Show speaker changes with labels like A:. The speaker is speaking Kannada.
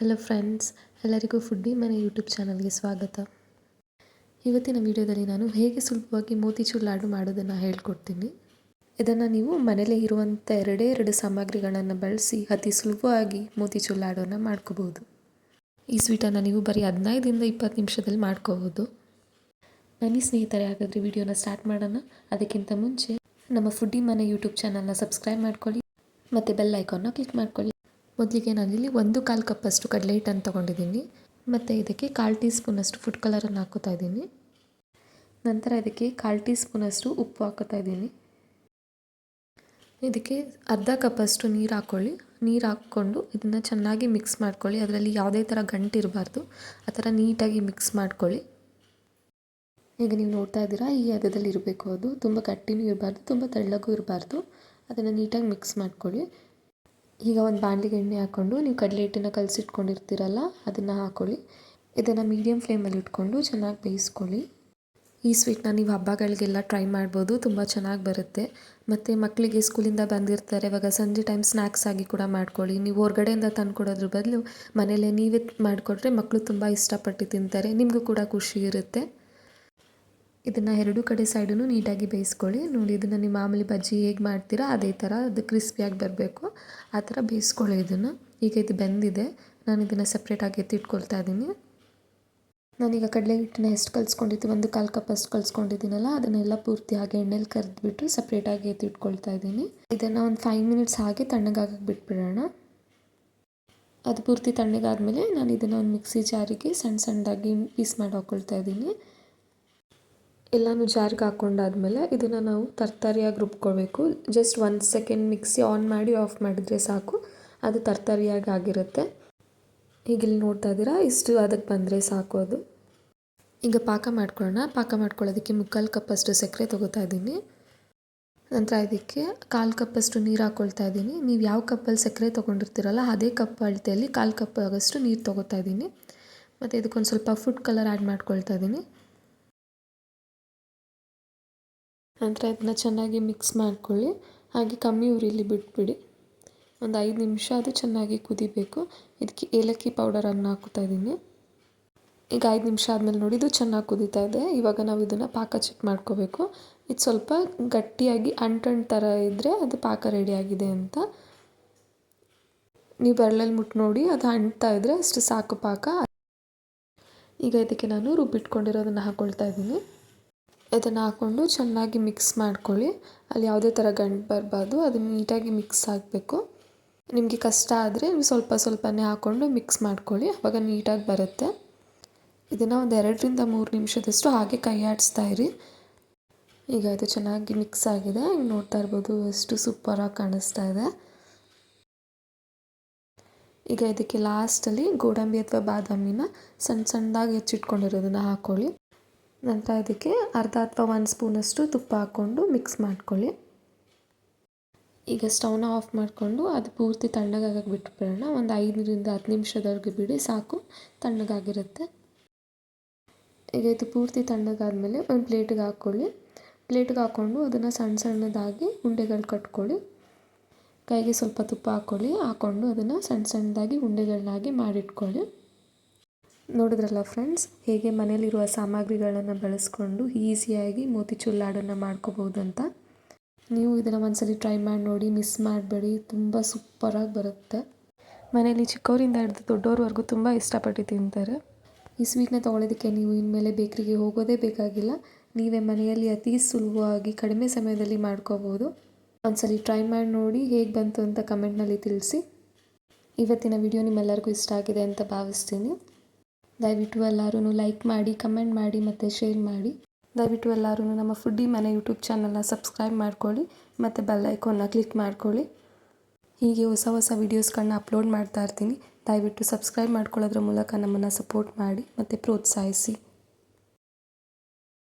A: ಹಲೋ ಫ್ರೆಂಡ್ಸ್ ಎಲ್ಲರಿಗೂ ಫುಡ್ಡಿ ಮನೆ ಯೂಟ್ಯೂಬ್ ಚಾನಲ್ಗೆ ಸ್ವಾಗತ. ಇವತ್ತಿನ ವಿಡಿಯೋದಲ್ಲಿ ನಾನು ಹೇಗೆ ಸುಲಭವಾಗಿ ಮೋತಿಚೂರ್ ಲಾಡು ಮಾಡೋದನ್ನು ಹೇಳ್ಕೊಡ್ತೀನಿ. ಇದನ್ನು ನೀವು ಮನೆಯಲ್ಲೇ ಇರುವಂಥ ಎರಡೇ ಎರಡು ಸಾಮಗ್ರಿಗಳನ್ನು ಬಳಸಿ ಅತಿ ಸುಲಭವಾಗಿ ಮೋತಿಚೂರ್ ಲಾಡನ್ನು ಮಾಡ್ಕೋಬೋದು. ಈ ಸ್ವೀಟನ್ನು ನೀವು ಬರೀ ಹದಿನೈದರಿಂದ ಇಪ್ಪತ್ತು ನಿಮಿಷದಲ್ಲಿ ಮಾಡ್ಕೋಬೋದು. ನನ್ನ ಸ್ನೇಹಿತರೆ, ಹಾಗಾದರೆ ವಿಡಿಯೋನ ಸ್ಟಾರ್ಟ್ ಮಾಡೋಣ. ಅದಕ್ಕಿಂತ ಮುಂಚೆ ನಮ್ಮ ಫುಡ್ಡಿ ಮನೆ ಯೂಟ್ಯೂಬ್ ಚಾನಲ್ನ ಸಬ್ಸ್ಕ್ರೈಬ್ ಮಾಡ್ಕೊಳ್ಳಿ. ಮತ್ತು ಬೆಲ್ ಐಕಾನ್ನ ಕ್ಲಿಕ್ ಮಾಡ್ಕೊಳ್ಳಿ. ಮೊದಲಿಗೆ ನಾನಿಲ್ಲಿ ಒಂದು ಕಾಲು ಕಪ್ಪಷ್ಟು ಕಡಲೆ ಹಿಟ್ಟನ್ನು ತೊಗೊಂಡಿದ್ದೀನಿ. ಮತ್ತು ಇದಕ್ಕೆ ಕಾಲು ಟೀ ಸ್ಪೂನಷ್ಟು ಫುಡ್ ಕಲರನ್ನು ಹಾಕೋತಾ ಇದ್ದೀನಿ. ನಂತರ ಇದಕ್ಕೆ ಕಾಲು ಟೀ ಸ್ಪೂನಷ್ಟು ಉಪ್ಪು ಹಾಕೋತಾ ಇದ್ದೀನಿ. ಇದಕ್ಕೆ ಅರ್ಧ ಕಪ್ಪಷ್ಟು ನೀರು ಹಾಕ್ಕೊಳ್ಳಿ. ನೀರು ಹಾಕ್ಕೊಂಡು ಇದನ್ನು ಚೆನ್ನಾಗಿ ಮಿಕ್ಸ್ ಮಾಡ್ಕೊಳ್ಳಿ. ಅದರಲ್ಲಿ ಯಾವುದೇ ಥರ ಗಂಟು ಇರಬಾರ್ದು. ಆ ಥರ ನೀಟಾಗಿ ಮಿಕ್ಸ್ ಮಾಡ್ಕೊಳ್ಳಿ. ಈಗ ನೀವು ನೋಡ್ತಾ ಇದ್ದೀರಾ, ಈ ಹದದಲ್ಲಿ ಇರಬೇಕು ಅದು. ತುಂಬ ಗಟ್ಟಿನೂ ಇರಬಾರ್ದು, ತುಂಬ ತೆಳ್ಳಗೂ ಇರಬಾರ್ದು. ಅದನ್ನು ನೀಟಾಗಿ ಮಿಕ್ಸ್ ಮಾಡ್ಕೊಳ್ಳಿ. ಈಗ ಒಂದು ಬಾಣಲಿಗೆ ಎಣ್ಣೆ ಹಾಕ್ಕೊಂಡು ನೀವು ಕಡಲೆ ಹಿಟ್ಟನ್ನು ಕಲಸಿಟ್ಕೊಂಡಿರ್ತೀರಲ್ಲ, ಅದನ್ನು ಹಾಕ್ಕೊಳ್ಳಿ ಇದನ್ನು ಮೀಡಿಯಮ್ ಫ್ಲೇಮಲ್ಲಿ ಇಟ್ಕೊಂಡು ಚೆನ್ನಾಗಿ ಬೇಯಿಸ್ಕೊಳ್ಳಿ. ಈ ಸ್ವೀಟ್ನ ನೀವು ಹಬ್ಬಗಳಿಗೆಲ್ಲ ಟ್ರೈ ಮಾಡ್ಬೋದು, ತುಂಬ ಚೆನ್ನಾಗಿ ಬರುತ್ತೆ. ಮತ್ತು ಮಕ್ಕಳಿಗೆ ಸ್ಕೂಲಿಂದ ಬಂದಿರ್ತಾರೆ, ಇವಾಗ ಸಂಜೆ ಟೈಮ್ ಸ್ನ್ಯಾಕ್ಸ್ ಆಗಿ ಕೂಡ ಮಾಡ್ಕೊಳ್ಳಿ. ನೀವು ಹೊರಗಡೆಯಿಂದ ತಂದು ಬದಲು ಮನೇಲೆ ನೀವೇ ಮಾಡಿಕೊಟ್ರೆ ಮಕ್ಕಳು ತುಂಬ ಇಷ್ಟಪಟ್ಟು ತಿಂತಾರೆ, ನಿಮಗೂ ಕೂಡ ಖುಷಿ ಇರುತ್ತೆ. ಇದನ್ನು ಎರಡು ಕಡೆ ಸೈಡೂ ನೀಟಾಗಿ ಬೇಯಿಸ್ಕೊಳ್ಳಿ. ನೋಡಿ, ಇದನ್ನು ನೀವು ಮಾಮೂಲಿ ಬಜ್ಜಿ ಹೇಗೆ ಮಾಡ್ತೀರಾ, ಅದೇ ಥರ ಅದು ಕ್ರಿಸ್ಪಿಯಾಗಿ ಬರಬೇಕು. ಆ ಥರ ಬೇಯಿಸ್ಕೊಳ್ಳಿ ಇದನ್ನು. ಈಗ ಇದು ಬೆಂದಿದೆ. ನಾನು ಇದನ್ನು ಸಪ್ರೇಟಾಗಿ ಎತ್ತಿಟ್ಕೊಳ್ತಾ ಇದ್ದೀನಿ ನಾನೀಗ ಕಡಲೆ ಹಿಟ್ಟನ್ನ ಎಷ್ಟು ಕಲಿಸ್ಕೊಂಡಿದ್ದು, ಒಂದು ಕಾಲು ಕಪ್ ಅಷ್ಟು ಕಲಿಸ್ಕೊಂಡಿದ್ದೀನಲ್ಲ, ಅದನ್ನೆಲ್ಲ ಪೂರ್ತಿ ಹಾಗೆ ಎಣ್ಣೆಲಿ ಕರೆದ್ಬಿಟ್ಟು ಸಪ್ರೇಟಾಗಿ ಎತ್ತಿಟ್ಕೊಳ್ತಾ ಇದ್ದೀನಿ ಇದನ್ನು ಒಂದು ಫೈವ್ ಮಿನಿಟ್ಸ್ ಹಾಗೆ ತಣ್ಣಗಾಗಿ ಬಿಟ್ಬಿಡೋಣ. ಅದು ಪೂರ್ತಿ ತಣ್ಣಗಾದ್ಮೇಲೆ ನಾನು ಇದನ್ನು ಒಂದು ಮಿಕ್ಸಿ ಜಾರಿಗೆ ಸಣ್ಣ ಸಣ್ಣದಾಗಿ ಪೀಸ್ ಮಾಡಿ ಹಾಕ್ಕೊಳ್ತಾ ಇದ್ದೀನಿ ಎಲ್ಲನೂ ಜಾರ್ಗೆ ಹಾಕ್ಕೊಂಡಾದ್ಮೇಲೆ ಇದನ್ನು ನಾವು ತರ್ತರಿಯಾಗಿ ರುಬ್ಕೊಳ್ಬೇಕು ಜಸ್ಟ್ ಒಂದು ಸೆಕೆಂಡ್ ಮಿಕ್ಸಿ ಆನ್ ಮಾಡಿ ಆಫ್ ಮಾಡಿದರೆ ಸಾಕು. ಅದು ತರ್ತರಿಯಾಗಿ ಆಗಿರುತ್ತೆ. ಈಗ ಇಲ್ಲಿ ನೋಡ್ತಾ ಇದ್ದೀರಾ? ಇಷ್ಟು ಅದಕ್ಕೆ ಬಂದರೆ ಸಾಕು ಅದು. ಈಗ ಪಾಕ ಮಾಡ್ಕೊಳ್ಳೋಣ. ಪಾಕ ಮಾಡ್ಕೊಳ್ಳೋದಕ್ಕೆ ಮುಕ್ಕಾಲು ಕಪ್ಪಷ್ಟು ಸಕ್ಕರೆ ತೊಗೋತಾ ಇದ್ದೀನಿ. ನಂತರ ಇದಕ್ಕೆ ಕಾಲು ಕಪ್ಪಷ್ಟು ನೀರು ಹಾಕ್ಕೊಳ್ತಾ ಇದ್ದೀನಿ. ನೀವು ಯಾವ ಕಪ್ಪಲ್ಲಿ ಸಕ್ಕರೆ ತೊಗೊಂಡಿರ್ತೀರಲ್ಲ, ಅದೇ ಕಪ್ ಅಳತೆಯಲ್ಲಿ ಕಾಲು ಕಪ್ ನೀರು ತೊಗೋತಾ ಇದ್ದೀನಿ. ಮತ್ತು ಇದಕ್ಕೊಂದು ಸ್ವಲ್ಪ ಫುಡ್ ಕಲರ್ ಆ್ಯಡ್ ಮಾಡ್ಕೊಳ್ತಾ ಇದ್ದೀನಿ. ನಂತರ ಇದನ್ನ ಚೆನ್ನಾಗಿ ಮಿಕ್ಸ್ ಮಾಡ್ಕೊಳ್ಳಿ. ಹಾಗೆ ಕಮ್ಮಿ ಉರಿಲಿ ಬಿಟ್ಬಿಡಿ. ಒಂದು ಐದು ನಿಮಿಷ ಅದು ಚೆನ್ನಾಗಿ ಕುದಿಬೇಕು. ಇದಕ್ಕೆ ಏಲಕ್ಕಿ ಪೌಡರನ್ನು ಹಾಕ್ತಾ ಇದ್ದೀನಿ. ಈಗ ಐದು ನಿಮಿಷ ಆದಮೇಲೆ ನೋಡಿ, ಇದು ಚೆನ್ನಾಗಿ ಕುದೀತಾ ಇದೆ. ಇವಾಗ ನಾವು ಇದನ್ನು ಪಾಕ ಚೆಕ್ ಮಾಡ್ಕೋಬೇಕು. ಇದು ಸ್ವಲ್ಪ ಗಟ್ಟಿಯಾಗಿ ಅಂಟಂಟು ಥರ ಇದ್ದರೆ ಅದು ಪಾಕ ರೆಡಿಯಾಗಿದೆ ಅಂತ. ನೀವು ಬೆರಳಲ್ಲಿ ಮುಟ್ಟು ನೋಡಿ, ಅದು ಅಂಟ್ತಾ ಇದ್ದರೆ ಅಷ್ಟು ಸಾಕು ಪಾಕ. ಈಗ ಇದಕ್ಕೆ ನಾನು ರುಬ್ಬಿಟ್ಕೊಂಡಿರೋದನ್ನು ಹಾಕ್ಕೊಳ್ತಾ ಇದ್ದೀನಿ. ಇದನ್ನು ಹಾಕ್ಕೊಂಡು ಚೆನ್ನಾಗಿ ಮಿಕ್ಸ್ ಮಾಡ್ಕೊಳ್ಳಿ. ಅಲ್ಲಿ ಯಾವುದೇ ಥರ ಗಂಟು ಬರಬಾರ್ದು, ಅದು ನೀಟಾಗಿ ಮಿಕ್ಸ್ ಆಗಬೇಕು. ನಿಮಗೆ ಕಷ್ಟ ಆದರೆ ಸ್ವಲ್ಪ ಸ್ವಲ್ಪನೇ ಹಾಕ್ಕೊಂಡು ಮಿಕ್ಸ್ ಮಾಡ್ಕೊಳ್ಳಿ, ಅವಾಗ ನೀಟಾಗಿ ಬರುತ್ತೆ. ಇದನ್ನು ಒಂದು ಎರಡರಿಂದ ಮೂರು ನಿಮಿಷದಷ್ಟು ಹಾಗೆ ಕೈ ಆಡಿಸ್ತಾ ಇರಿ. ಈಗ ಇದು ಚೆನ್ನಾಗಿ ಮಿಕ್ಸ್ ಆಗಿದೆ. ಹಿಂಗೆ ನೋಡ್ತಾ ಇರ್ಬೋದು ಎಷ್ಟು ಸೂಪರಾಗಿ ಕಾಣಿಸ್ತಾ ಇದೆ. ಈಗ ಇದಕ್ಕೆ ಲಾಸ್ಟಲ್ಲಿ ಗೋಡಂಬಿ ಅಥವಾ ಬಾದಾಮಿನ ಸಣ್ಣ ಸಣ್ಣದಾಗಿ ಹೆಚ್ಚಿಟ್ಕೊಂಡಿರೋದನ್ನು ಹಾಕ್ಕೊಳ್ಳಿ ನಂತರ ಇದಕ್ಕೆ ಅರ್ಧ ಅಥವಾ ಒಂದು ಸ್ಪೂನಷ್ಟು ತುಪ್ಪ ಹಾಕ್ಕೊಂಡು ಮಿಕ್ಸ್ ಮಾಡ್ಕೊಳ್ಳಿ. ಈಗ ಸ್ಟವ್ನ ಆಫ್ ಮಾಡಿಕೊಂಡು ಅದು ಪೂರ್ತಿ ತಣ್ಣಗಾಗಕ್ಕೆ ಬಿಟ್ಬಿಡೋಣ. ಒಂದು ಐದರಿಂದ ಹತ್ತು ನಿಮಿಷದವರೆಗೆ ಬಿಡಿ, ಸಾಕು, ತಣ್ಣಗಾಗಿರುತ್ತೆ. ಈಗ ಇದು ಪೂರ್ತಿ ತಣ್ಣಗಾದ್ಮೇಲೆ ಒಂದು ಪ್ಲೇಟಿಗೆ ಹಾಕ್ಕೊಳ್ಳಿ. ಪ್ಲೇಟಿಗೆ ಹಾಕ್ಕೊಂಡು ಅದನ್ನು ಸಣ್ಣ ಸಣ್ಣದಾಗಿ ಉಂಡೆಗಳು ಕಟ್ಕೊಳ್ಳಿ. ಕೈಗೆ ಸ್ವಲ್ಪ ತುಪ್ಪ ಹಾಕ್ಕೊಳ್ಳಿ, ಹಾಕ್ಕೊಂಡು ಅದನ್ನು ಸಣ್ಣ ಸಣ್ಣದಾಗಿ ಉಂಡೆಗಳನ್ನಾಗಿ ಮಾಡಿಟ್ಕೊಳ್ಳಿ. ನೋಡಿದ್ರಲ್ಲ ಫ್ರೆಂಡ್ಸ್ ಹೇಗೆ ಮನೇಲಿರುವ ಸಾಮಗ್ರಿಗಳನ್ನು ಬಳಸ್ಕೊಂಡು ಈಸಿಯಾಗಿ ಮೋತಿಚೂರ್ ಲಾಡನ್ನು ಮಾಡ್ಕೋಬೋದು ಅಂತ ನೀವು ಇದನ್ನು ಒಂದ್ಸಲಿ ಟ್ರೈ ಮಾಡಿ ನೋಡಿ ಮಿಸ್ ಮಾಡಬೇಡಿ. ತುಂಬ ಸೂಪರಾಗಿ ಬರುತ್ತೆ. ಮನೇಲಿ ಚಿಕ್ಕವರಿಂದ ಹಿಡಿದು ದೊಡ್ಡವ್ರವರೆಗೂ ತುಂಬ ಇಷ್ಟಪಟ್ಟು ತಿಂತಾರೆ. ಈ ಸ್ವೀಟ್ನ ತೊಗೊಳೋದಕ್ಕೆ ನೀವು ಇನ್ಮೇಲೆ ಬೇಕ್ರಿಗೆ ಹೋಗೋದೇ ಬೇಕಾಗಿಲ್ಲ. ನೀವೇ ಮನೆಯಲ್ಲಿ ಅತಿ ಸುಲಭವಾಗಿ ಕಡಿಮೆ ಸಮಯದಲ್ಲಿ ಮಾಡ್ಕೋಬೋದು ಒಂದ್ಸಲಿ ಟ್ರೈ ಮಾಡಿ ನೋಡಿ ಹೇಗೆ ಬಂತು ಅಂತ ಕಮೆಂಟ್ನಲ್ಲಿ ತಿಳಿಸಿ. ಇವತ್ತಿನ ವಿಡಿಯೋ ನಿಮ್ಮೆಲ್ಲರಿಗೂ ಇಷ್ಟ ಆಗಿದೆ ಅಂತ ಭಾವಿಸ್ತೀನಿ. ದಯವಿಟ್ಟು ಎಲ್ಲರೂ ಲೈಕ್ ಮಾಡಿ ಕಮೆಂಟ್ ಮಾಡಿ ಮತ್ತು ಶೇರ್ ಮಾಡಿ. ದಯವಿಟ್ಟು ಎಲ್ಲರೂ ನಮ್ಮ ಫುಡ್ಡಿ ಮನೆ ಯೂಟ್ಯೂಬ್ ಚಾನಲ್ನ ಸಬ್ಸ್ಕ್ರೈಬ್ ಮಾಡ್ಕೊಳ್ಳಿ ಮತ್ತು ಬೆಲ್ ಐಕೋನ್ನ ಕ್ಲಿಕ್ ಮಾಡ್ಕೊಳ್ಳಿ. ಹೀಗೆ ಹೊಸ ಹೊಸ ವೀಡಿಯೋಸ್ಗಳನ್ನ ಅಪ್ಲೋಡ್ ಮಾಡ್ತಾ ಇರ್ತೀನಿ. ದಯವಿಟ್ಟು ಸಬ್ಸ್ಕ್ರೈಬ್ ಮಾಡ್ಕೊಳ್ಳೋದ್ರ ಮೂಲಕ ನಮ್ಮನ್ನು ಸಪೋರ್ಟ್ ಮಾಡಿ ಮತ್ತು ಪ್ರೋತ್ಸಾಹಿಸಿ.